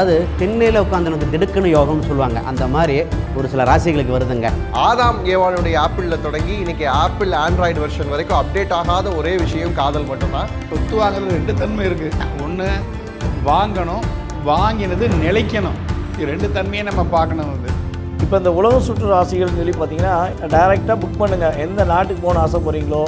அதாவது திண்ணையில் உட்காந்து திடுக்குன்னு யோகம்னு சொல்லுவாங்க. அந்த மாதிரி ஒரு சில ராசிகளுக்கு வருதுங்க. ஆதாம் ஏவானுடைய ஆப்பிளில் தொடங்கி இன்னைக்கு ஆப்பிள் ஆண்ட்ராய்டு வெர்ஷன் வரைக்கும் அப்டேட் ஆகாத ஒரே விஷயம் காதல் மட்டும்தான். சொத்து வாங்குறது ரெண்டு தன்மை இருக்குது ஒன்று வாங்கணும் வாங்கினது நிலைக்கணும். இது ரெண்டு தன்மையை நம்ம பார்க்கணும் வந்து. இப்போ இந்த உலக சுற்று ராசிகள்னு சொல்லி பார்த்தீங்கன்னா டைரெக்டாக புக் பண்ணுங்கள் எந்த நாட்டுக்கு போகணும்னு ஆசைப்படுறீங்களோ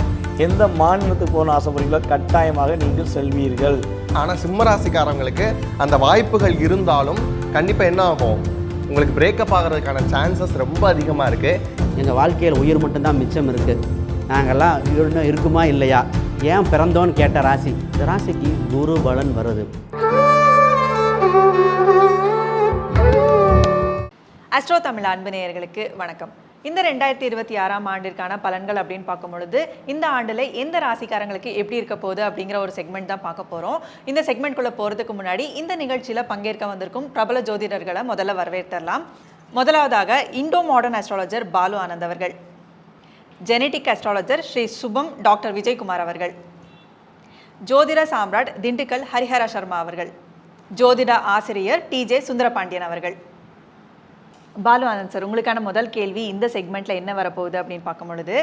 எந்த மாநிலத்துக்கு போகணும்னு ஆசைப்படுறீங்களோ கட்டாயமாக நீங்கள் செல்வீர்கள். ஆனால் சிம்ம ராசிக்காரங்களுக்கு அந்த வாய்ப்புகள் இருந்தாலும் கண்டிப்பாக என்ன ஆகும்? உங்களுக்கு பிரேக்கப் ஆகிறதுக்கான சான்சஸ் ரொம்ப அதிகமாக இருக்குது எங்கள் வாழ்க்கையில் உயிர் மட்டும்தான் மிச்சம் இருக்குது நாங்கள்லாம் இன்னும் இருக்குமா இல்லையா? ஏன் பிறந்தோன்னு கேட்ட ராசி? இந்த ராசிக்கு குரு பலன் வருது. அஸ்ட்ரோ தமிழ் அன்பு நேயர்களுக்கு வணக்கம். இந்த ரெண்டாயிரத்தி இருபத்தி ஆறாம் ஆண்டிற்கான பலன்கள் அப்படின்னு பார்க்கும் பொழுது இந்த ஆண்டில் எந்த ராசிக்காரங்களுக்கு எப்படி இருக்க போகுது அப்படிங்கிற ஒரு செக்மெண்ட் தான் பார்க்க போகிறோம் இந்த செக்மெண்ட்குள்ளே போகிறதுக்கு முன்னாடி இந்த நிகழ்ச்சியில் பங்கேற்க வந்திருக்கும் பிரபல ஜோதிடர்களை முதல்ல வரவேற்றலாம். முதலாவதாக Indo modern astrologer Balu Anand அவர்கள். Genetic astrologer Shri Subham doctor Vijayakumar அவர்கள். ஜோதிட சாம்ராட் திண்டுக்கல் ஹரிஹர சர்மா அவர்கள். ஜோதிட ஆசிரியர் டிஜே சுந்தரபாண்டியன் அவர்கள். பாலு ஆனந்த் சார் உங்களுக்கான முதல் கேள்வி இந்த செக்மெண்ட்ல என்ன வரப்போகுது அப்படின்னு பார்க்கும் பொழுது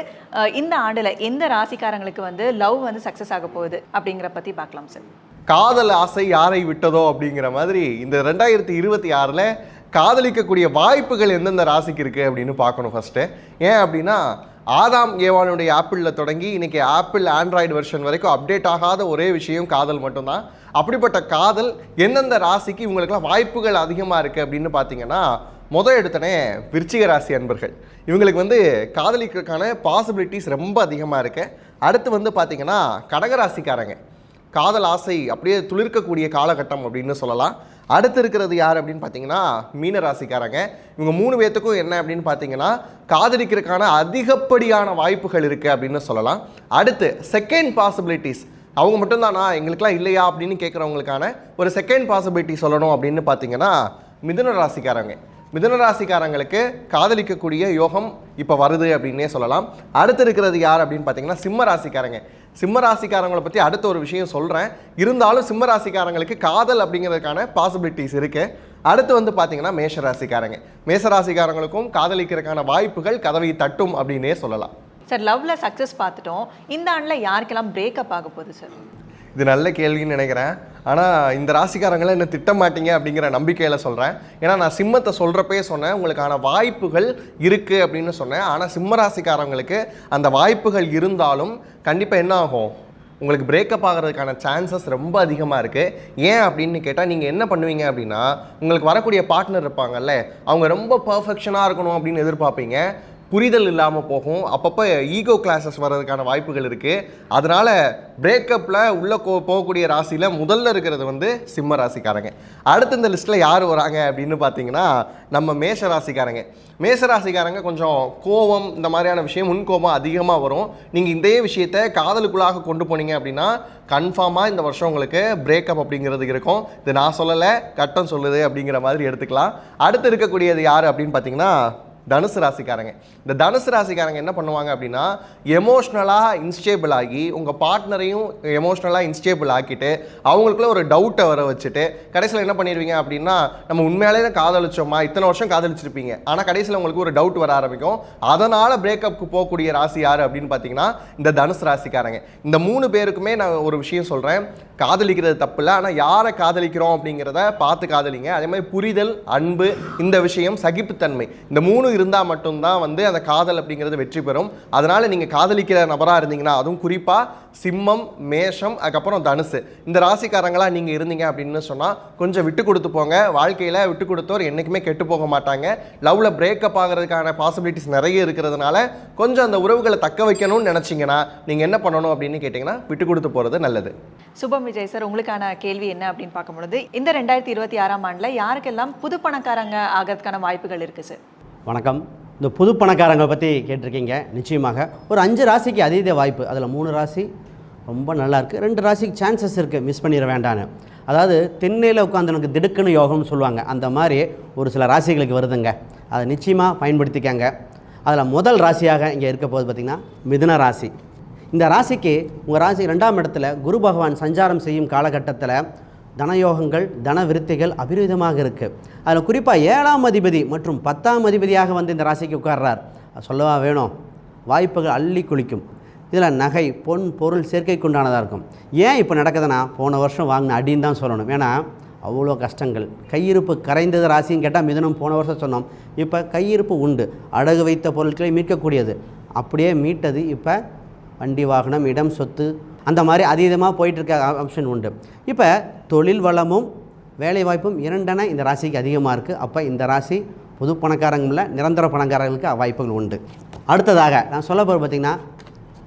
இந்த ஆண்டுல எந்த ராசிக்காரங்களுக்கு வந்து லவ் வந்து சக்ஸஸ் ஆக போகுது அப்படிங்கிற பத்தி பார்க்கலாம் சார். காதல் ஆசை யாரை விட்டதோ அப்படிங்கிற மாதிரி இந்த ரெண்டாயிரத்தி இருபத்தி ஆறில் காதலிக்கக்கூடிய வாய்ப்புகள் எந்தெந்த ராசிக்கு இருக்குது அப்படின்னு பார்க்கணும் ஃபஸ்ட்டு ஏன் அப்படின்னா ஆதாம் ஏவானுடைய ஆப்பிளில் தொடங்கி இன்றைக்கி ஆப்பிள் ஆண்ட்ராய்டு வெர்ஷன் வரைக்கும் அப்டேட் ஆகாத ஒரே விஷயம் காதல் மட்டும்தான். அப்படிப்பட்ட காதல் எந்தெந்த ராசிக்கு இவங்களுக்குலாம் வாய்ப்புகள் அதிகமாக இருக்குது அப்படின்னு பார்த்தீங்கன்னா முத எடுத்தனே விருச்சிக ராசி அன்பர்கள். இவங்களுக்கு வந்து காதலிக்கிறதுக்கான பாசிபிலிட்டிஸ் ரொம்ப அதிகமாக இருக்குது அடுத்து வந்து பார்த்திங்கன்னா கடகராசிக்காரங்க. காதல் ஆசை அப்படியே துளிர்க்கக்கூடிய காலகட்டம் அப்படின்னு சொல்லலாம். அடுத்து இருக்கிறது யார் அப்படின்னு பார்த்தீங்கன்னா மீன ராசிக்காரங்க இவங்க மூணு பேர்த்துக்கும் என்ன அப்படின்னு பார்த்தீங்கன்னா காதலிக்கிறதுக்கான அதிகப்படியான வாய்ப்புகள் இருக்குது அப்படின்னு சொல்லலாம். அடுத்து செகண்ட் பாசிபிலிட்டிஸ் அவங்க மட்டும்தானா? எங்களுக்கெல்லாம் இல்லையா? அப்படின்னு கேட்குறவங்களுக்கான ஒரு செகண்ட் பாசிபிலிட்டி சொல்லணும் அப்படின்னு பார்த்தீங்கன்னா மிதுன ராசிக்காரங்க மிதுன ராசிக்காரங்களுக்கு காதலிக்கக்கூடிய யோகம் இப்போ வருது அப்படின்னே சொல்லலாம். அடுத்து இருக்கிறது யார் அப்படின்னு பார்த்தீங்கன்னா சிம்ம ராசிக்காரங்க. சிம்ம ராசிக்காரங்களை பற்றி அடுத்த ஒரு விஷயம் சொல்கிறேன் இருந்தாலும் சிம்ம ராசிக்காரங்களுக்கு காதல் அப்படிங்கிறதுக்கான பாசிபிலிட்டிஸ் இருக்குது அடுத்து வந்து பார்த்தீங்கன்னா மேஷ ராசிக்காரங்க. மேஷ ராசிக்காரங்களுக்கும் காதலிக்கிறதுக்கான வாய்ப்புகள் கதவை தட்டும் அப்படின்னே சொல்லலாம். சார் லவ்ல சக்ஸஸ் பார்த்துட்டோம். இந்த ஆண்டுல யாருக்கெல்லாம் பிரேக்கப் ஆக போகுது சார்? இது நல்ல கேள்வின்னு நினைக்கிறேன். ஆனால் இந்த ராசிக்காரங்களை என்ன திட்ட மாட்டீங்க அப்படிங்கிற நம்பிக்கையில் சொல்கிறேன் ஏன்னா நான் சிம்மத்தை சொல்கிறப்பே சொன்னேன் உங்களுக்கான வாய்ப்புகள் இருக்குது அப்படின்னு சொன்னேன். ஆனால் சிம்ம ராசிக்காரங்களுக்கு அந்த வாய்ப்புகள் இருந்தாலும் கண்டிப்பாக என்ன ஆகும்? உங்களுக்கு பிரேக்கப் ஆகிறதுக்கான சான்சஸ் ரொம்ப அதிகமாக இருக்குது ஏன் அப்படின்னு கேட்டால் நீங்கள் என்ன பண்ணுவீங்க அப்படின்னா உங்களுக்கு வரக்கூடிய பார்ட்னர் இருப்பாங்கல்ல அவங்க ரொம்ப பர்ஃபெக்ஷனாக இருக்கணும் அப்படின்னு எதிர்பார்ப்பீங்க. புரிதல் இல்லாமல் போகும். அப்பப்போ ஈகோ கிளாஸஸ் வர்றதுக்கான வாய்ப்புகள் இருக்குது அதனால் பிரேக்கப்பில் உள்ளே கோ போகக்கூடிய ராசியில் முதல்ல இருக்கிறது வந்து சிம்ம ராசிக்காரங்க. அடுத்து இந்த லிஸ்ட்டில் யார் வராங்க அப்படின்னு பார்த்தீங்கன்னா நம்ம மேஷ ராசிக்காரங்க. மேஷ ராசிக்காரங்க கொஞ்சம் கோபம் இந்த மாதிரியான விஷயம் முன்கோபம் அதிகமாக வரும். நீங்கள் இதே விஷயத்தை காதலுக்குள்ளாக கொண்டு போனீங்க அப்படின்னா கன்ஃபார்மாக இந்த வருஷம் உங்களுக்கு பிரேக்கப் அப்படிங்கிறது இருக்கும். இது நான் சொல்லலை கட்டம் சொல்லுது அப்படிங்கிற மாதிரி எடுத்துக்கலாம். அடுத்து இருக்கக்கூடியது யார் அப்படின்னு பார்த்தீங்கன்னா தனுசு ராசிக்காரங்க. இந்த தனுசு ராசிக்காரங்க என்ன பண்ணுவாங்க அப்படின்னா எமோஷ்னலாக இன்ஸ்டேபிள் ஆகி உங்கள் பார்ட்னரையும் எமோஷ்னலாக இன்ஸ்டேபிள் ஆக்கிட்டு அவங்களுக்குள்ள ஒரு டவுட்டை வர வச்சுட்டு கடைசியில் என்ன பண்ணிடுவீங்க அப்படின்னா நம்ம உண்மையாலே காதலிச்சோமா? இத்தனை வருஷம் காதலிச்சிருப்பீங்க. ஆனால் கடைசியில் உங்களுக்கு ஒரு டவுட் வர ஆரம்பிக்கும். அதனால் பிரேக்கப்புக்கு போகக்கூடிய ராசி யார் அப்படின்னு பார்த்தீங்கன்னா இந்த தனுசு ராசிக்காரங்க. இந்த மூணு பேருக்குமே நான் ஒரு விஷயம் சொல்கிறேன் காதலிக்கிறது தப்பு இல்லை ஆனால் யாரை காதலிக்கிறோம் அப்படிங்கிறத பார்த்து காதலிங்க. அதே மாதிரி புரிதல் அன்பு இந்த விஷயம் சகிப்புத்தன்மை. இந்த மூணு இருந்தால் மட்டும்தான் வந்து அந்த காதல் அப்படிங்கிறது வெற்றி பெறும். அதனால் நீங்கள் காதலிக்கிற நபராக இருந்தீங்கன்னா அதுவும் குறிப்பாக சிம்மம் மேஷம் அதுக்கப்புறம் தனுசு. இந்த ராசிக்காரங்களா நீங்கள் இருந்தீங்க அப்படின்னு சொன்னால் கொஞ்சம் விட்டு கொடுத்து போங்க. வாழ்க்கையில் விட்டு கொடுத்தோர் என்றைக்குமே கெட்டு போக மாட்டாங்க. லவ்வில் பிரேக்கப் ஆகிறதுக்கான பாசிபிலிட்டிஸ் நிறைய இருக்கிறதுனால கொஞ்சம் அந்த உறவுகளை தக்க வைக்கணும்னு நினச்சிங்கன்னா நீங்கள் என்ன பண்ணணும் அப்படின்னு கேட்டிங்கன்னா விட்டு கொடுத்து போகிறது நல்லது. சுபம் விஜய் சார் உங்களுக்கான கேள்வி என்ன அப்படின்னு பார்க்கும்பொழுது இந்த ரெண்டாயிரத்தி இருபத்தி ஆறாம் ஆண்டில் யாருக்கெல்லாம் புது பணக்காரங்க ஆகிறதுக்கான வாய்ப்புகள் இருக்குது சார்? வணக்கம். இந்த புது பணக்காரங்களை பற்றி கேட்டிருக்கீங்க. நிச்சயமாக ஒரு அஞ்சு ராசிக்கு அதீத வாய்ப்பு. அதில் மூணு ராசி ரொம்ப நல்லாயிருக்கு ரெண்டு ராசிக்கு சான்சஸ் இருக்குது மிஸ் பண்ணிட வேண்டான்னு. அதாவது திண்ணையில் உட்காந்து எனக்கு திடுக்குன்னு யோகம்னு சொல்லுவாங்க. அந்த மாதிரி ஒரு சில ராசிகளுக்கு வருதுங்க. அதை நிச்சயமாக பயன்படுத்திக்கங்க. அதில் முதல் ராசியாக இங்கே இருக்க போது பார்த்திங்கன்னா மிதுன ராசி. இந்த ராசிக்கு உங்கள் ராசி ரெண்டாம் இடத்துல குரு பகவான் சஞ்சாரம் செய்யும் காலகட்டத்தில் தனயோகங்கள் தன விருத்திகள் அபிரிதமாக இருக்குது அதில் குறிப்பாக ஏழாம் அதிபதி மற்றும் பத்தாம் அதிபதியாக வந்து இந்த ராசிக்கு உட்கார்றார். சொல்லவா வேணும்? வாய்ப்புகள் அள்ளி குளிக்கும். இதில் நகை பொன் பொருள் சேர்க்கைக்கு உண்டானதாக இருக்கும். ஏன் இப்போ நடக்குதுன்னா போன வருஷம் வாங்கின அடின்னு தான் சொல்லணும். ஏன்னா அவ்வளோ கஷ்டங்கள். கையிருப்பு கரைந்தது ராசின்னு கேட்டால் மிதனம் போன வருஷம் சொன்னோம். இப்போ கையிருப்பு உண்டு. அடகு வைத்த பொருட்களை மீட்கக்கூடியது. அப்படியே மீட்டது இப்போ வண்டி வாகனம் இடம் சொத்து அந்த மாதிரி அதீதமாக போயிட்டுருக்க ஆப்ஷன் உண்டு. இப்போ தொழில் வளமும் வேலைவாய்ப்பும் இரண்டென இந்த ராசிக்கு அதிகமாக இருக்குது. அப்போ இந்த ராசி புது பணக்காரங்களில் நிரந்தர பணக்காரர்களுக்கு வாய்ப்புகள் உண்டு. அடுத்ததாக நான் சொல்ல போகிற பார்த்திங்கன்னா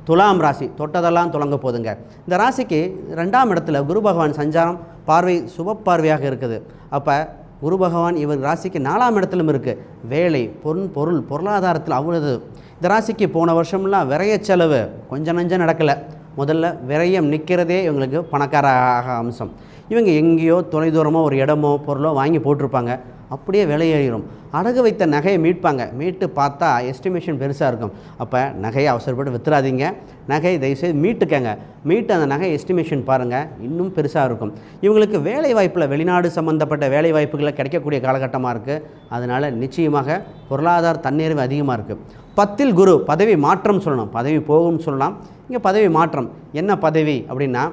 துலாம் ராசி தொட்டதெல்லாம் துலங்க போதுங்க. இந்த ராசிக்கு ரெண்டாம் இடத்துல குரு பகவான் சஞ்சாரம் பார்வை சுப பார்வையாக இருக்குது. அப்போ குரு பகவான் இவர் ராசிக்கு நாலாம் இடத்திலும் இருக்குது. வேலை பொருள் பொருள் பொருளாதாரத்தில் அவ்வளவு. இந்த ராசிக்கு போன வருஷம்லாம் விரைய செலவு கொஞ்சம் நஞ்சம் நடக்கலை. முதல்ல விரயம் நிற்கிறதே இவங்களுக்கு பணக்கார ஆக அம்சம். இவங்க எங்கேயோ தொலைதூரமோ ஒரு இடமோ பொருளோ வாங்கி போட்டிருப்பாங்க. அப்படியே விலையேறும் அடகு வைத்த நகையை மீட்பாங்க. மீட்டு பார்த்தா எஸ்டிமேஷன் பெருசாக இருக்கும். அப்போ நகையை அவசரப்பட்டு வித்துறாதீங்க. நகையை தயவுசெய்து மீட்டுக்கங்க. மீட்டு அந்த நகை எஸ்டிமேஷன் பாருங்கள் இன்னும் பெருசாக இருக்கும். இவங்களுக்கு வேலை வாய்ப்பில் வெளிநாடு சம்மந்தப்பட்ட வேலை வாய்ப்புகளை கிடைக்கக்கூடிய காலகட்டமாக இருக்குது அதனால் நிச்சயமாக பொருளாதார தன்னிறைவு அதிகமாக இருக்குது பத்தில் குரு பதவி மாற்றம் சொல்லணும். பதவி போகும்னு சொல்லலாம். இங்கே பதவி மாற்றம். என்ன பதவி அப்படின்னா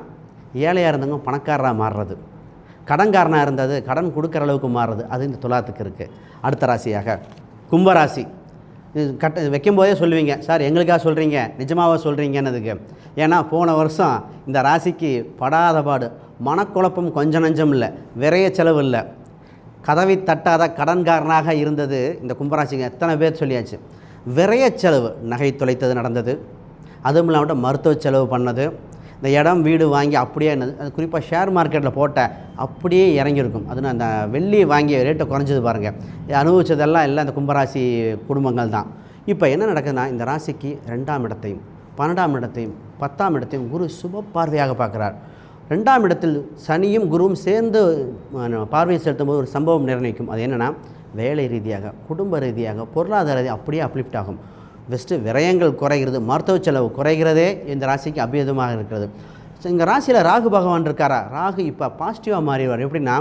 ஏழையாக இருந்தவங்க பணக்காரராக மாறுறது. கடன்காரனாக இருந்தது கடன் கொடுக்குற அளவுக்கு மாறுறது. அது இந்த துலாத்துக்கு இருக்குது அடுத்த ராசியாக. கும்பராசி. கட்ட வைக்கும்போதே சொல்லுவீங்க. சார் எங்களுக்காக சொல்கிறீங்க நிஜமாவா சொல்கிறீங்கன்னதுக்கு ஏன்னா போன வருஷம் இந்த ராசிக்கு படாத பாடு. மனக்குழப்பம் கொஞ்சம் நஞ்சம் இல்லை. விரைய செலவு இல்லை. கதவை தட்டாத கடன்காரனாக இருந்தது இந்த கும்பராசிங்க. எத்தனை பேர் சொல்லியாச்சு? விரைய செலவு நகை தொலைத்தது நடந்தது. அதுவும் இல்லாமல் மருத்துவ செலவு பண்ணது. இந்த இடம் வீடு வாங்கி அப்படியே அது குறிப்பாக ஷேர் மார்க்கெட்டில் போட்ட அப்படியே இறங்கியிருக்கும். அது அந்த வெள்ளி வாங்கி ரேட்டை குறைஞ்சது பாருங்கள் அனுபவித்ததெல்லாம் எல்லாம் இந்த கும்பராசி குடும்பங்கள் தான். இப்போ என்ன நடக்குதுன்னா இந்த ராசிக்கு ரெண்டாம் இடத்தையும் பன்னெண்டாம் இடத்தையும் பத்தாம் இடத்தையும் குரு சுப பார்வையாக பார்க்குறார். ரெண்டாம் இடத்தில் சனியும் குருவும் சேர்ந்து பார்வையை செலுத்தும் போது ஒரு சம்பவம் நிர்ணயிக்கும். அது என்னென்னா வேலை ரீதியாக குடும்ப ரீதியாக பொருளாதார ரீதியாக அப்படியே அப்லிஃப்ட் ஆகும். ஃபஸ்ட்டு விரயங்கள் குறைகிறது மருத்துவ செலவு குறைகிறதே இந்த ராசிக்கு அபியதமாக இருக்கிறது. ஸோ எங்கள் ராசியில் ராகு பகவான் இருக்காரா? ராகு இப்போ பாசிட்டிவாக மாறிடுவார் எப்படின்னா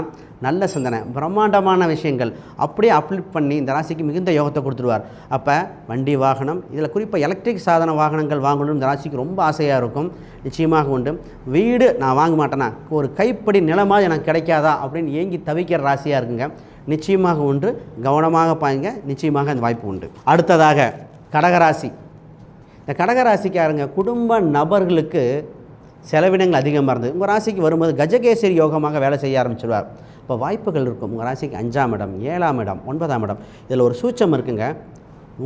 நல்ல சிந்தனை பிரம்மாண்டமான விஷயங்கள். அப்படியே அப்லிஃப்ட் பண்ணி இந்த ராசிக்கு மிகுந்த யோகத்தை கொடுத்துருவார். அப்போ வண்டி வாகனம் இதில் குறிப்பாக எலக்ட்ரிக் சாதன வாகனங்கள் வாங்கணும் இந்த ராசிக்கு ரொம்ப ஆசையாக இருக்கும். நிச்சயமாக உண்டு. வீடு நான் வாங்க மாட்டேனா? ஒரு கைப்படி நிலமாக எனக்கு கிடைக்காதா? அப்படின்னு ஏங்கி தவிக்கிற ராசியாக இருக்குங்க. நிச்சயமாக உண்டு. கவனமாக பாருங்க. நிச்சயமாக அந்த வாய்ப்பு உண்டு. அடுத்ததாக கடகராசி. இந்த கடகராசிக்காரங்க குடும்ப நபர்களுக்கு செலவினங்கள் அதிகமாக இருந்தது. உங்கள் ராசிக்கு வரும்போது கஜகேசரி யோகமாக வேலை செய்ய ஆரம்பிச்சிடுவார் இப்போ வாய்ப்புகள் இருக்கும். உங்கள் ராசிக்கு அஞ்சாம் இடம் ஏழாம் இடம் ஒன்பதாம் இடம் இதில் ஒரு சூச்சம் இருக்குங்க.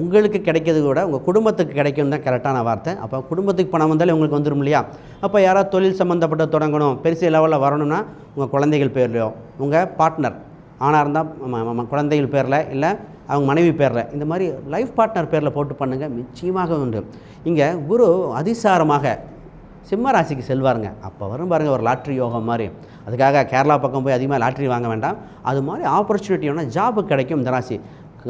உங்களுக்கு கிடைக்கிறது கூட உங்கள் குடும்பத்துக்கு கிடைக்கும் தான் கரெக்டான வார்த்தை. அப்போ குடும்பத்துக்கு பணம் வந்தாலே உங்களுக்கு வந்துடும் இல்லையா? அப்போ யாராவது தொழில் சம்மந்தப்பட்ட தொடங்கணும் பெருசு லெவலில் வரணும்னா உங்கள் குழந்தைகள் பேர்லையோ உங்கள் பார்ட்னர் ஆணாக இருந்தால் குழந்தைகள் பேரில் இல்லை அவங்க மனைவி பேரில் இந்த மாதிரி லைஃப் பார்ட்னர் பேரில் போட்டு பண்ணுங்கள் நிச்சயமாக உண்டு. இங்கே குரு அதிசாரமாக சிம்ம ராசிக்கு செல்வாருங்க. அப்போ வரும் பாருங்கள் ஒரு லாட்ரி யோகம் மாதிரி. அதுக்காக கேரளா பக்கம் போய் அதிகமாக லாட்ரி வாங்க வேண்டாம். அது மாதிரி ஆப்பர்ச்சுனிட்டி வேணால் ஜாபு கிடைக்கும் இந்த ராசி.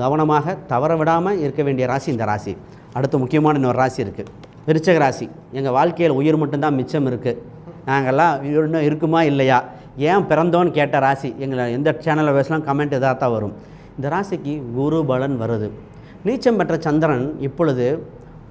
கவனமாக தவற விடாமல் இருக்க வேண்டிய ராசி இந்த ராசி. அடுத்து முக்கியமான இன்னொரு ராசி இருக்குது விருச்சக ராசி. எங்கள் வாழ்க்கையில் உயிர் மட்டும்தான் மிச்சம் இருக்குது நாங்கள்லாம் இன்னும் இருக்குமா இல்லையா? ஏன் பிறந்தோன்னு கேட்ட ராசி. எங்களை எந்த சேனலில் பேசலாம் கமெண்ட் இதாக தான் வரும். இந்த ராசிக்கு குரு பலன் வருது. நீச்சம் பெற்ற சந்திரன் இப்பொழுது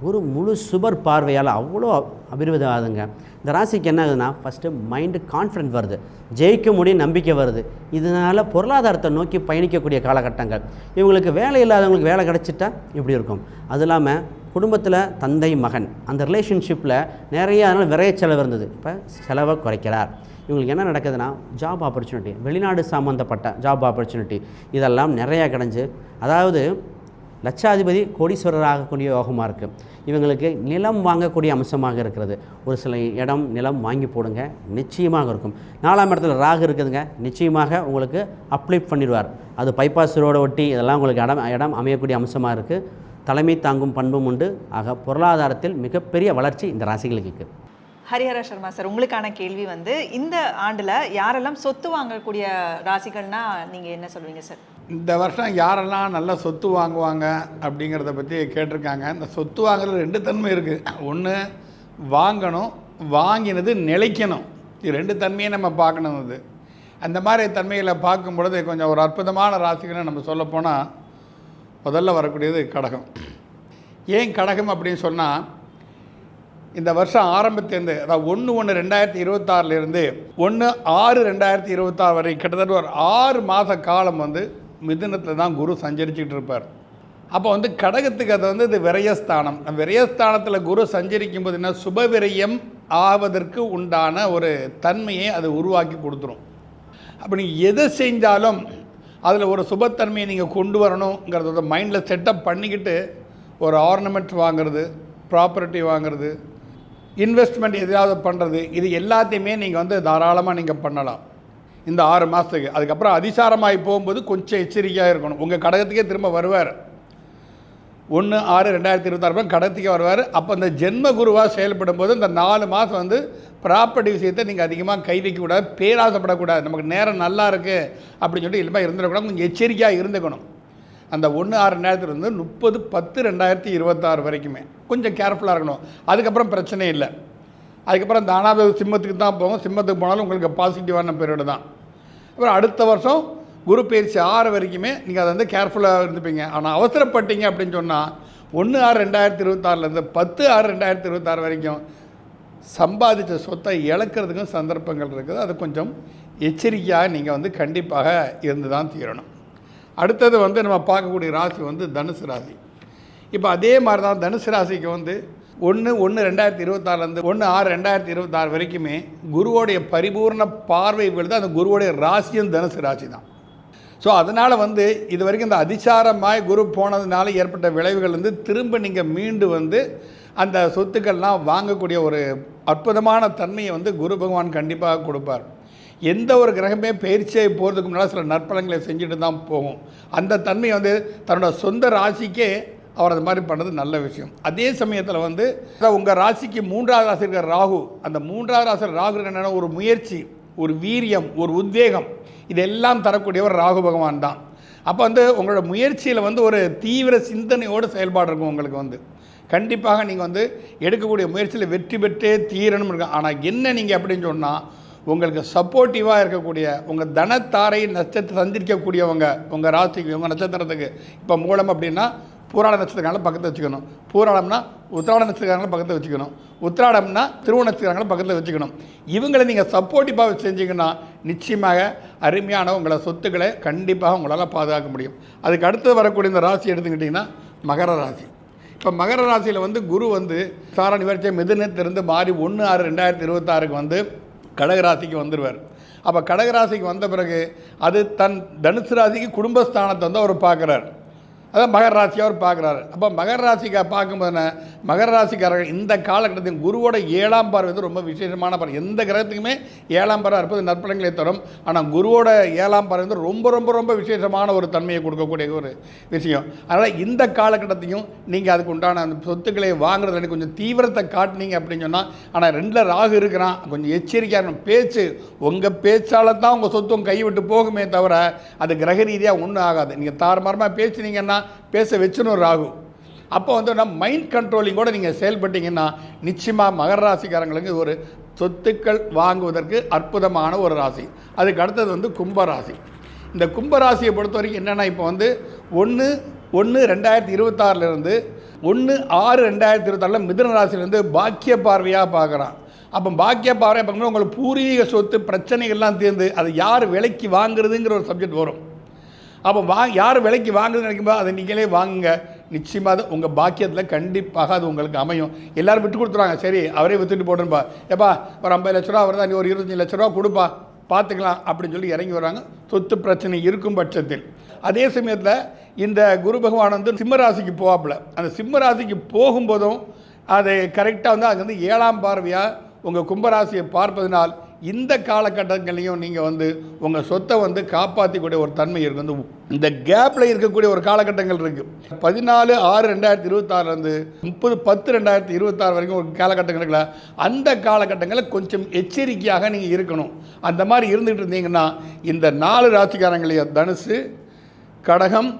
ஒரு முழு சுபர் பார்வையால் அவ்வளோ அபிர்வதம் ஆகுதுங்க இந்த ராசிக்கு என்ன ஆகுதுன்னா ஃபஸ்ட்டு மைண்டு கான்ஃபிடென்ட் வருது. ஜெயிக்க முடியும் நம்பிக்கை வருது. இதனால் பொருளாதாரத்தை நோக்கி பயணிக்கக்கூடிய காலகட்டங்கள். இவங்களுக்கு வேலை இல்லாதவங்களுக்கு வேலை கிடச்சிட்டா இப்படி இருக்கும்? அது இல்லாமல் குடும்பத்தில் தந்தை மகன் அந்த ரிலேஷன்ஷிப்பில் நிறைய அதனால் விரைய செலவு இருந்தது. இப்போ செலவை குறைக்கிறார். இவங்களுக்கு என்ன நடக்குதுன்னா ஜாப் ஆப்பர்ச்சுனிட்டி வெளிநாடு சம்மந்தப்பட்ட ஜாப் ஆப்பர்ச்சுனிட்டி இதெல்லாம் நிறையா கிடஞ்சி அதாவது லட்சாதிபதி கோடீஸ்வரர் ஆகக்கூடிய யோகமாக இருக்குது இவங்களுக்கு நிலம் வாங்கக்கூடிய அம்சமாக இருக்கிறது. ஒரு சில இடம் நிலம் வாங்கி போடுங்க நிச்சயமாக இருக்கும். நாலாம் இடத்துல ராகு இருக்குதுங்க நிச்சயமாக உங்களுக்கு அப்ளிஃப்ட் பண்ணிடுவார். அது பைபாஸ் ரோடை ஒட்டி இதெல்லாம் உங்களுக்கு இடம் இடம் அமையக்கூடிய அம்சமாக இருக்குது தலைமை தாங்கும் பண்பும் உண்டு. ஆக பொருளாதாரத்தில் மிகப்பெரிய வளர்ச்சி இந்த ராசிகளுக்கு இருக்குது ஹரிஹர சர்மா சார் உங்களுக்கான கேள்வி வந்து இந்த ஆண்டில் யாரெல்லாம் சொத்து வாங்கக்கூடிய ராசிகள்னா நீங்கள் என்ன சொல்வீங்க சார்? இந்த வருஷம் யாரெல்லாம் நல்ல சொத்து வாங்குவாங்க அப்படிங்கிறத பற்றி கேட்டிருக்காங்க. இந்த சொத்து வாங்குறது ரெண்டு தன்மை இருக்குது ஒன்று வாங்கணும் வாங்கினது நிலைக்கணும். இது ரெண்டு தன்மையை நம்ம பார்க்கணும் அது. அந்த மாதிரி தன்மைகளை பார்க்கும் பொழுது கொஞ்சம் ஒரு அற்புதமான ராசிகள்னு நம்ம சொல்லப்போனால் முதல்ல வரக்கூடியது கடகம். ஏன் கடகம் அப்படின்னு சொன்னால் இந்த வருஷம் ஆரம்பத்திலேருந்து அதாவது ஒன்று ஒன்று ரெண்டாயிரத்தி இருபத்தாறுலேருந்து ஒன்று ஆறு ரெண்டாயிரத்தி இருபத்தாறு வரை கிட்டத்தட்ட ஒரு ஆறு மாத காலம் வந்து மிதுனத்தில் தான் குரு சஞ்சரிச்சுக்கிட்டு இருப்பார். அப்போ வந்து கடகத்துக்கு அது வந்து இது விரயஸ்தானம். விரயஸ்தானத்தில் குரு சஞ்சரிக்கும் போது என்ன? சுப விரயம் ஆவதற்கு உண்டான ஒரு தன்மையை அது உருவாக்கி கொடுத்துரும். அப்போ நீங்கள் எதை செஞ்சாலும் அதில் ஒரு சுபத்தன்மையை நீங்கள் கொண்டு வரணுங்கிறத மைண்டில் செட்டப் பண்ணிக்கிட்டு ஒரு ஆர்னமெண்ட் வாங்குறது ப்ராப்பர்ட்டி வாங்குறது இன்வெஸ்ட்மெண்ட் எதாவது பண்ணுறது இது எல்லாத்தையுமே நீங்கள் வந்து தாராளமாக நீங்கள் பண்ணலாம். இந்த ஆறு மாதத்துக்கு அதுக்கப்புறம் அதிசாரமாகி போகும்போது கொஞ்சம் எச்சரிக்கையாக இருக்கணும். உங்கள் கடகத்துக்கே திரும்ப வருவார். ஒன்று ஆறு ரெண்டாயிரத்தி இருபத்தாறு கடத்துக்கே வருவார். அப்போ இந்த ஜென்ம குருவாக செயல்படும் போது இந்த நாலு மாதம் வந்து ப்ராப்பர்ட்டி விஷயத்தை நீங்கள் அதிகமாக கை வைக்கக்கூடாது பேராசைப்படக்கூடாது. நமக்கு நேரம் நல்லா இருக்குது அப்படின்னு சொல்லிட்டு இல்லாமல் இருந்துடக்கூடாது. கொஞ்சம் எச்சரிக்கையாக இருந்துக்கணும். அந்த ஒன்று ஆறு நேரத்துலேருந்து முப்பது பத்து ரெண்டாயிரத்தி இருபத்தாறு வரைக்குமே. கொஞ்சம் கேர்ஃபுல்லாக இருக்கணும். அதுக்கப்புறம் பிரச்சனை இல்லை. அதுக்கப்புறம் தானாத சிம்மத்துக்கு தான் போகும் சிம்மத்துக்கு போனாலும் உங்களுக்கு பாசிட்டிவான பீரியடு தான். அப்புறம் அடுத்த வருஷம் குரு பயிற்சி ஆறு வரைக்குமே நீங்கள் அதை வந்து கேர்ஃபுல்லாக இருந்துப்பீங்க. ஆனால் அவசரப்பட்டீங்க அப்படின்னு சொன்னால் ஒன்று ஆறு ரெண்டாயிரத்தி இருபத்தாறுலேருந்து பத்து ஆறு ரெண்டாயிரத்தி இருபத்தாறு வரைக்கும் சம்பாதித்த சொத்தை இழக்கிறதுக்கும் சந்தர்ப்பங்கள் இருக்குது. அது கொஞ்சம் எச்சரிக்கையாக நீங்கள் வந்து கண்டிப்பாக இருந்து தான் தீரணும். அடுத்தது வந்து நம்ம பார்க்கக்கூடிய ராசி வந்து தனுசு ராசி. இப்போ அதே மாதிரி தான் தனுசு ராசிக்கு வந்து ஒன்று ஒன்று ரெண்டாயிரத்தி இருபத்தாறுலேருந்து ஒன்று ஆறு ரெண்டாயிரத்தி இருபத்தாறு வரைக்குமே குருவோடைய பரிபூர்ண பார்வை விழுது அந்த குருவோடைய ராசியும் தனுசு ராசி தான் ஸோ அதனால் வந்து இது வரைக்கும் இந்த அதிசாரமாய் குரு போனதுனால ஏற்பட்ட விளைவுகள் வந்து திரும்ப நீங்கள் மீண்டு வந்து அந்த சொத்துக்கள்லாம் வாங்கக்கூடிய ஒரு அற்புதமான தன்மையை வந்து குரு பகவான் கண்டிப்பாக கொடுப்பார். எந்த ஒரு கிரகமே பயிற்சியை போகிறதுக்கு முன்னால் சில நற்பலங்களை செஞ்சுட்டு தான் போகும். அந்த தன்மையை வந்து தன்னோட சொந்த ராசிக்கே அவர் அது மாதிரி பண்ணது நல்ல விஷயம். அதே சமயத்தில் வந்து உங்கள் ராசிக்கு மூன்றாவது ராசி இருக்கிற ராகு அந்த மூன்றாவது ராசி ராகு என்னென்னா ஒரு முயற்சி ஒரு வீரியம் ஒரு உத்வேகம். இதெல்லாம் தரக்கூடியவர் ராகு பகவான் தான். அப்போ வந்து உங்களோட முயற்சியில் வந்து ஒரு தீவிர சிந்தனையோடு செயல்பாடு இருக்கும் உங்களுக்கு வந்து. கண்டிப்பாக நீங்கள் வந்து எடுக்கக்கூடிய முயற்சியில் வெற்றி பெற்றே தீரணும் இருக்கும் ஆனால் என்ன நீங்கள் அப்படின்னு சொன்னால் உங்களுக்கு சப்போர்ட்டிவாக இருக்கக்கூடிய உங்கள் தனத்தாரை நட்சத்திரம் சந்திரிக்கக்கூடியவங்க உங்கள் ராசிக்கு உங்கள் நட்சத்திரத்துக்கு. இப்போ மூலம் அப்படின்னா பூராட நட்சத்திரங்களை பக்கத்தில் வச்சுக்கணும். பூராடம்னா உத்திராட நட்சத்திரங்களை பக்கத்தில் வச்சுக்கணும். உத்திராடம்னா திருவ நட்சத்திரங்களை பக்கத்தில் வச்சுக்கணும். இவங்களை நீங்கள் சப்போர்ட்டிவாக செஞ்சீங்கன்னா நிச்சயமாக அருமையான உங்களை சொத்துக்களை கண்டிப்பாக உங்களால் பாதுகாக்க முடியும். அதுக்கு அடுத்து வரக்கூடிய இந்த ராசி எடுத்துக்கிட்டிங்கன்னா மகர ராசி. இப்போ மகர ராசியில் வந்து குரு வந்து சார நிவர்த்திய மிதுனத்திலிருந்து மாறி ஒன்று ஆறு ரெண்டாயிரத்தி இருபத்தாறுக்கு வந்து கடகராசிக்கு வந்துடுவார் அப்போ கடகராசிக்கு வந்த பிறகு அது தன் தனுசு ராசிக்கு குடும்பஸ்தானத்தை வந்து அவர் பார்க்குறார். அதான் மகர ராசியாக அவர் பார்க்குறாரு. அப்போ மகர ராசிக்கா பார்க்கும்போது என்ன? மகர ராசிக்காரர்கள் இந்த காலகட்டத்தில் குருவோட ஏழாம் பார்வை வந்து ரொம்ப விசேஷமான பார்வை. எந்த கிரகத்துக்குமே ஏழாம் பார்வை இருப்பது நற்பலன்களை தரும். ஆனால் குருவோட ஏழாம் பார்வை வந்து ரொம்ப ரொம்ப ரொம்ப விசேஷமான ஒரு தன்மையை கொடுக்கக்கூடிய ஒரு விஷயம். அதனால் இந்த காலகட்டத்தையும் நீங்கள் அதுக்கு உண்டான அந்த சொத்துக்களை வாங்குறதுல கொஞ்சம் தீவிரத்தை காட்டினீங்க அப்படின்னு சொன்னால் ஆனால் ரெண்டில் ராகு இருக்கிறான். கொஞ்சம் எச்சரிக்கையாக இருக்கணும். பேச்சு உங்கள் பேச்சால் தான் உங்கள் சொத்து கைவிட்டு போகுமே தவிர அது கிரக ரீதியாக ஒன்றும் ஆகாது. நீங்கள் தாறுமாறமாக பேசுனீங்கன்னா பேச வச்சுணும் ராகு. அப்போ வந்து நம்ம மைண்ட் கண்ட்ரோலிங்கோடு நீங்கள் செயல்பட்டீங்கன்னா நிச்சயமாக மகர ராசிக்காரங்களுக்கு ஒரு சொத்துக்கள் வாங்குவதற்கு அற்புதமான ஒரு ராசி. அதுக்கு அடுத்தது வந்து கும்பராசி. இந்த கும்பராசியை பொறுத்த வரைக்கும் என்னென்னா இப்போ வந்து ஒன்று ஒன்று ரெண்டாயிரத்தி இருபத்தாறுலேருந்து ஒன்று ஆறு ரெண்டாயிரத்தி இருபத்தாறில் மிதுன ராசிலேருந்து பாக்கிய பார்வையாக பார்க்குறான். அப்போ பாக்கிய பார்வை பார்க்கும்போது உங்களுக்கு பூர்வீக சொத்து பிரச்சனைகள்லாம் தீர்ந்து அதை யார் விலைக்கு வாங்குறதுங்கிற ஒரு சப்ஜெக்ட் வரும். அப்போ வா யார் விலைக்கு வாங்குறதுன்னு நினைக்கும்போது அதை நீங்களே வாங்குங்க. நிச்சயமாக அது உங்கள் பாக்கியத்தில் கண்டிப்பாக அது உங்களுக்கு அமையும். எல்லாரும் விட்டு கொடுத்துருவாங்க. சரி அவரே வித்துட்டு போடுன்பா ஏப்பா ஒரு ஐம்பது லட்ச ரூபா வருதா நீ ஒரு இருபத்தஞ்சி லட்ச ரூபா கொடுப்பா. பார்த்துக்கலாம் அப்படின்னு சொல்லி இறங்கி வராங்க சொத்து பிரச்சனை இருக்கும் பட்சத்தில். அதே சமயத்தில் இந்த குரு பகவான் வந்து சிம்மராசிக்கு போகாப்புல அந்த சிம்மராசிக்கு போகும்போதும் அதை கரெக்டாக வந்து அங்கே வந்து ஏழாம் பார்வையாக உங்கள் கும்பராசியை பார்ப்பதனால் இந்த காலகட்டங்களையும் நீங்கள் வந்து உங்கள் சொத்தை வந்து காப்பாற்றிக்கூடிய ஒரு தன்மை இருக்குது வந்து இந்த கேப்பில் இருக்கக்கூடிய ஒரு காலகட்டங்கள் இருக்குது பதினாலு ஆறு ரெண்டாயிரத்தி இருபத்தாறுலேருந்து முப்பது பத்து ரெண்டாயிரத்தி இருபத்தாறு வரைக்கும் ஒரு காலகட்டங்கள் இருக்குல்ல அந்த காலகட்டங்களில் கொஞ்சம் எச்சரிக்கையாக நீங்கள் இருக்கணும். அந்த மாதிரி இருந்துகிட்டு இருந்தீங்கன்னா இந்த நாலு ராசிக்காரங்களையும் தனுசு கடகம்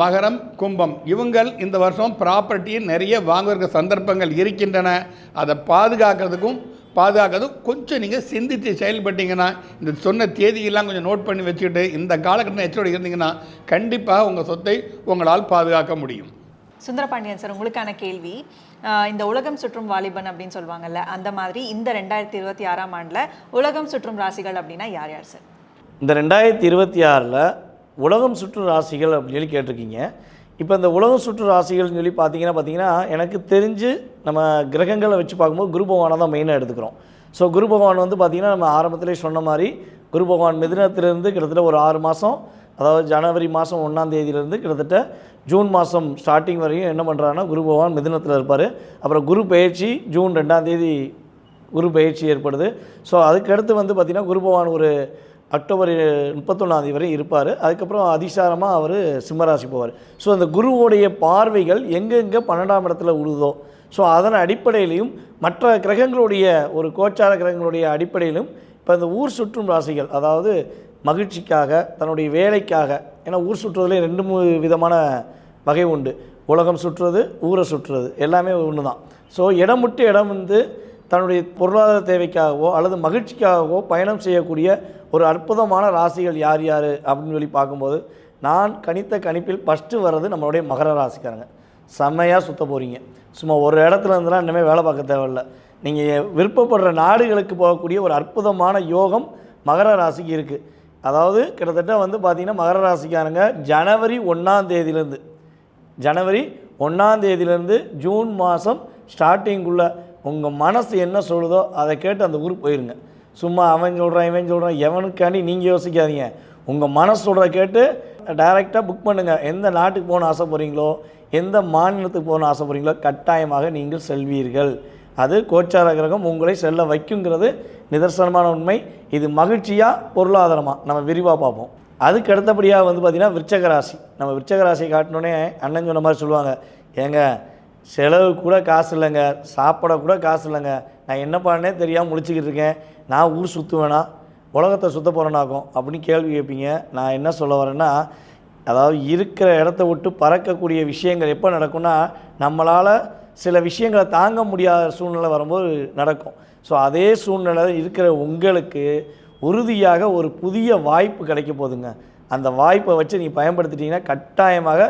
மகரம் கும்பம் இவங்கள் இந்த வருஷம் ப்ராப்பர்ட்டியை நிறைய வாங்குவதற்கு சந்தர்ப்பங்கள் இருக்கின்றன. அதை பாதுகாக்கிறதுக்கும் பாதுகாக்கிறது. கொஞ்சம் நீங்கள் சிந்தித்து செயல்பட்டீங்கன்னா இந்த சொன்ன தேதியெல்லாம் கொஞ்சம் நோட் பண்ணி வச்சுக்கிட்டு இந்த காலகட்டம் எச்சோடு இருந்தீங்கன்னா கண்டிப்பாக உங்கள் சொத்தை உங்களால் பாதுகாக்க முடியும். சுந்தரபாண்டியன் சார் உங்களுக்கான கேள்வி. இந்த உலகம் சுற்றும் வாலிபன் அப்படின்னு சொல்லுவாங்கல்ல அந்த மாதிரி இந்த ரெண்டாயிரத்தி இருபத்தி ஆறாம் ஆண்டுல உலகம் சுற்றும் ராசிகள் அப்படின்னா யார் யார் சார்? இந்த ரெண்டாயிரத்தி இருபத்தி ஆறில் உலகம் சுற்று ராசிகள் அப்படின்னு சொல்லி கேட்டிருக்கீங்க. இப்போ இந்த உலகம் சுற்று ராசிகள்னு சொல்லி பார்த்தீங்கன்னா பார்த்தீங்கன்னா எனக்கு தெரிஞ்சு நம்ம கிரகங்களை வச்சு பார்க்கும்போது குரு பகவானை தான் மெயினாக எடுத்துக்கிறோம். ஸோ குரு பகவான் வந்து பார்த்திங்கன்னா நம்ம ஆரம்பத்திலே சொன்ன மாதிரி குரு பகவான் மிதுனத்திலிருந்து கிட்டத்தட்ட ஒரு ஆறு மாதம் அதாவது ஜனவரி மாதம் ஒன்றாம் தேதியிலேருந்து கிட்டத்தட்ட ஜூன் மாதம் ஸ்டார்டிங் வரையும் என்ன பண்ணுறாங்கன்னா குரு பகவான் மிதினத்தில் இருப்பார். அப்புறம் குரு பயிற்சி ஜூன் ரெண்டாம் தேதி குரு பயிற்சி ஏற்படுது. ஸோ அதுக்கடுத்து வந்து பார்த்திங்கன்னா குரு பகவான் ஒரு அக்டோபர் முப்பத்தொன்னாந்தேதி வரை இருப்பார். அதுக்கப்புறம் அதிசாரமாக அவர் சிம்மராசி போவார். ஸோ அந்த குருவோடைய பார்வைகள் எங்கெங்கே பன்னெண்டாம் இடத்துல உழுதோ ஸோ அதன் அடிப்படையிலையும் மற்ற கிரகங்களுடைய ஒரு கோச்சார கிரகங்களுடைய அடிப்படையிலும் இப்போ இந்த ஊர் சுற்றும் ராசிகள் அதாவது மகிழ்ச்சிக்காக தன்னுடைய வேலைக்காக ஏன்னா ஊர் சுற்றுறதுலேயே ரெண்டு மூணு விதமான வகை உண்டு. உலகம் சுற்றுறது ஊரை சுற்றுறது எல்லாமே ஒன்று தான் ஸோ இடம் விட்டு இடம் வந்து தன்னுடைய பொருளாதார தேவைக்காகவோ அல்லது மகிழ்ச்சிக்காகவோ பயணம் செய்யக்கூடிய ஒரு அற்புதமான ராசிகள் யார் யார் அப்படின்னு சொல்லி பார்க்கும்போது நான் கணித்த கணிப்பில் ஃபஸ்ட்டு வர்றது நம்மளுடைய மகர ராசிக்காரங்க. செம்மையாக சுத்த போகிறீங்க சும்மா ஒரு இடத்துல இருந்தெல்லாம் இனிமேல் வேலை பார்க்க தேவையில்ல. நீங்கள் விருப்பப்படுற நாடுகளுக்கு போகக்கூடிய ஒரு அற்புதமான யோகம் மகர ராசிக்கு இருக்குது அதாவது கிட்டத்தட்ட வந்து பார்த்திங்கன்னா மகர ராசிக்காரங்க ஜனவரி ஒன்றாம் தேதியிலேருந்து ஜனவரி ஒன்றாம் தேதியிலேருந்து ஜூன் மாதம் ஸ்டார்டிங்குள்ளே உங்கள் மனசு என்ன சொல்லுதோ அதை கேட்டு அந்த ஊருக்கு போயிருங்க. சும்மா அவன் சொல்கிறான் இவன் சொல்கிறான் எவனுக்காண்டி நீங்கள் யோசிக்காதீங்க. உங்கள் மனசு சொல்கிறத கேட்டு டைரெக்டாக புக் பண்ணுங்கள் எந்த நாட்டுக்கு போகணும்னு ஆசைப்படுறீங்களோ எந்த மாநிலத்துக்கு போகணும்னு ஆசைப்படுறீங்களோ கட்டாயமாக நீங்கள் செல்வீர்கள். அது கோச்சார கிரகம் உங்களை செல்ல வைக்குங்கிறது நிதர்சனமான உண்மை. இது மகிழ்ச்சியாக பொருளாதாரமாக நம்ம விரிவாக பார்ப்போம். அதுக்கு அடுத்தபடியாக வந்து பார்த்திங்கன்னா விருச்சகராசி நம்ம விருச்சகராசியை காட்டினோடனே அண்ணன் சொன்ன மாதிரி சொல்லுவாங்க. ஏங்க செலவு கூட காசு இல்லைங்க சாப்பிட கூட காசு இல்லைங்க நான் என்ன பண்ணனே தெரியாமல் முடிச்சுக்கிட்டு இருக்கேன். நான் ஊர் சுற்றுவேனா உலகத்தை சுத்த போகிறேனாக்கும் அப்படின்னு கேள்வி கேட்பீங்க நான் என்ன சொல்ல வரேன்னா அதாவது இருக்கிற இடத்த விட்டு பறக்கக்கூடிய விஷயங்கள் எப்போ நடக்கும்னா நம்மளால் சில விஷயங்களை தாங்க முடியாத சூழ்நிலை வரும்போது நடக்கும். ஸோ அதே சூழ்நிலை இருக்கிற உங்களுக்கு உறுதியாக ஒரு புதிய வாய்ப்பு கிடைக்க போகுதுங்க. அந்த வாய்ப்பை வச்சு நீங்கள் பயன்படுத்திட்டீங்கன்னா கட்டாயமாக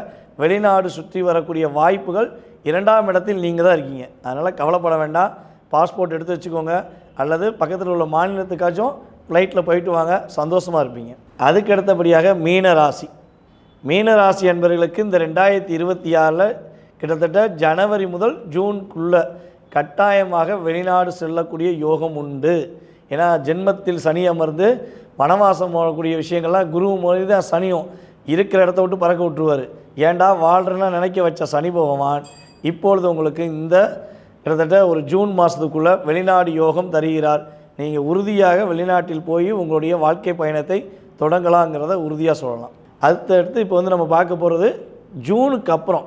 வெளிநாடு சுற்றி வரக்கூடிய வாய்ப்புகள் இரண்டாம் இடத்தில் நீங்கள் தான் இருக்கீங்க. அதனால் கவலைப்பட வேண்டாம். பாஸ்போர்ட் எடுத்து வச்சுக்கோங்க. அல்லது பக்கத்தில் உள்ள மாநிலத்துக்காச்சும் ஃப்ளைட்டில் போயிட்டு வாங்க. சந்தோஷமாக இருப்பீங்க. அதுக்கு அடுத்தபடியாக மீன ராசி. மீன ராசி என்பவர்களுக்கு இந்த ரெண்டாயிரத்தி இருபத்தி ஆறில் கிட்டத்தட்ட ஜனவரி முதல் ஜூனுக்குள்ளே கட்டாயமாக வெளிநாடு செல்லக்கூடிய யோகம் உண்டு. ஏன்னா ஜென்மத்தில் சனி அமர்ந்து வனவாசம் போகக்கூடிய விஷயங்கள்லாம் குரு மொழி தான் சனியும் இருக்கிற இடத்த விட்டு பறக்க விட்டுருவார். ஏன்டா வாழ்றேன்னா நினைக்க வச்ச சனி பகவான். இப்பொழுது உங்களுக்கு இந்த கிட்டத்தட்ட ஒரு ஜூன் மாதத்துக்குள்ளே வெளிநாடு யோகம் தருகிறார். நீங்கள் உறுதியாக வெளிநாட்டில் போய் உங்களுடைய வாழ்க்கை பயணத்தை தொடங்கலாங்கிறத உறுதியாக சொல்லலாம். அடுத்தடுத்து இப்போ வந்து நம்ம பார்க்க போகிறது ஜூனுக்கு அப்புறம்.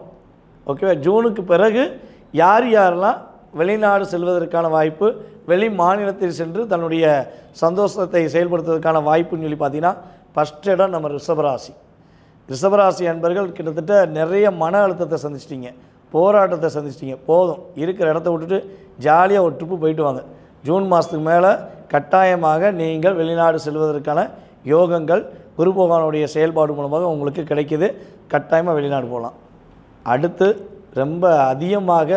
ஓகேவா? ஜூனுக்கு பிறகு யார் யாரெல்லாம் வெளிநாடு செல்வதற்கான வாய்ப்பு வெளி மாநிலத்தில் சென்று தன்னுடைய சந்தோஷத்தை செயல்படுத்துவதற்கான வாய்ப்புன்னு சொல்லி பார்த்தீங்கன்னா ஃபஸ்ட் இடம் நம்ம ரிஷபராசி. ரிஷபராசி அன்பர்கள் கிட்டத்தட்ட நிறைய மன அழுத்தத்தை சந்திச்சிட்டிங்க. போராட்டத்தை சந்திச்சிட்டிங்க. போதும். இருக்கிற இடத்த விட்டுட்டு ஜாலியாக ஒரு ட்ரிப்பு போயிட்டு வாங்க. ஜூன் மாதத்துக்கு மேலே கட்டாயமாக நீங்கள் வெளிநாடு செல்வதற்கான யோகங்கள் குரு பகவானுடைய செயல்பாடு மூலமாக உங்களுக்கு கிடைக்கிது. கட்டாயமாக வெளிநாடு போகலாம் அடுத்து ரொம்ப அதிகமாக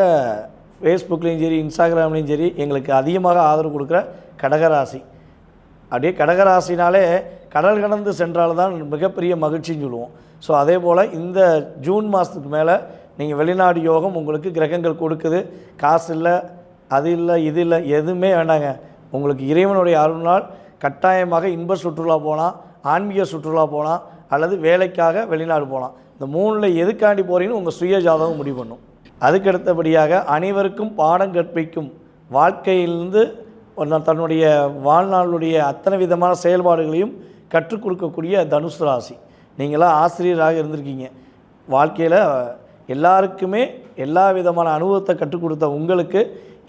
ஃபேஸ்புக்லேயும் சரி இன்ஸ்டாகிராம்லேயும் சரி எங்களுக்கு அதிகமாக ஆதரவு கொடுக்குற கடகராசி. அப்படியே கடகராசினாலே கடல் கடந்து சென்றால்தான் மிகப்பெரிய மகிழ்ச்சின்னு சொல்லுவோம். ஸோ அதே போல் இந்த ஜூன் மாதத்துக்கு மேலே நீங்கள் வெளிநாடு யோகம் உங்களுக்கு கிரகங்கள் கொடுக்குது. காசு இல்லை அது இல்லை இது இல்லை எதுவுமே வேண்டாங்க. உங்களுக்கு இறைவனுடைய அருள்னால் கட்டாயமாக இன்ப சுற்றுலா போகலாம் ஆன்மீக சுற்றுலா போகலாம் அல்லது வேலைக்காக வெளிநாடு போகலாம் இந்த மூணில் எதுக்காண்டி போகிறீங்கன்னு உங்கள் சுய ஜாதகம் முடிவு பண்ணும். அதுக்கு அடுத்தபடியாக அனைவருக்கும் பாடம் கற்பிக்கும் வாழ்க்கையிலிருந்து தன்னுடைய வாழ்நாளுடைய அத்தனை விதமான செயல்பாடுகளையும் கற்றுக் கொடுக்கக்கூடிய தனுசு ராசி. நீங்களாம் ஆசிரியராக இருந்திருக்கீங்க. வாழ்க்கையில் எல்லாருக்குமே எல்லா விதமான அனுபவத்தை கற்றுக் கொடுத்த உங்களுக்கு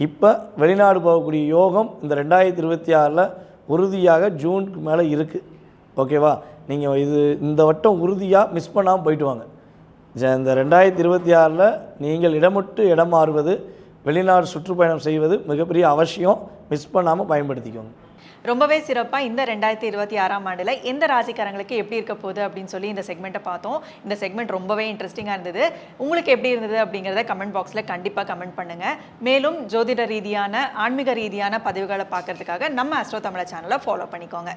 இப்போ வெளிநாடு போகக்கூடிய யோகம் இந்த ரெண்டாயிரத்தி இருபத்தி ஆறில் உறுதியாக ஜூனுக்கு மேலே இருக்குது ஓகேவா நீங்கள் இது இந்த வட்டம் உறுதியாக மிஸ் பண்ணாமல் போயிட்டு வாங்க. இந்த ரெண்டாயிரத்தி இருபத்தி ஆறில் நீங்கள் இடமிட்டு இடம் மாறுவது வெளிநாடு சுற்றுப்பயணம் செய்வது மிகப்பெரிய அவசியம். மிஸ் பண்ணாமல் பயன்படுத்திக்கோங்க. ரொம்பவே சிறப்பாக இந்த ரெண்டாயிரத்தி இருபத்தி ஆறாம் ஆண்டில் எந்த ராசிக்காரங்களுக்கு எப்படி இருக்க போகுது அப்படின்னு சொல்லி இந்த செக்மெண்ட்டை பார்த்தோம். இந்த செக்மெண்ட் ரொம்பவே இன்ட்ரெஸ்டிங்காக இருந்தது. உங்களுக்கு எப்படி இருந்தது அப்படிங்கிறத கமெண்ட் பாக்ஸில் கண்டிப்பாக கமெண்ட் பண்ணுங்கள் மேலும் ஜோதிட ரீதியான ஆன்மீக ரீதியான பதிவுகளை பார்க்குறதுக்காக நம்ம அஸ்ட்ரோ தமிழ சேனலை ஃபாலோ பண்ணிக்கோங்க.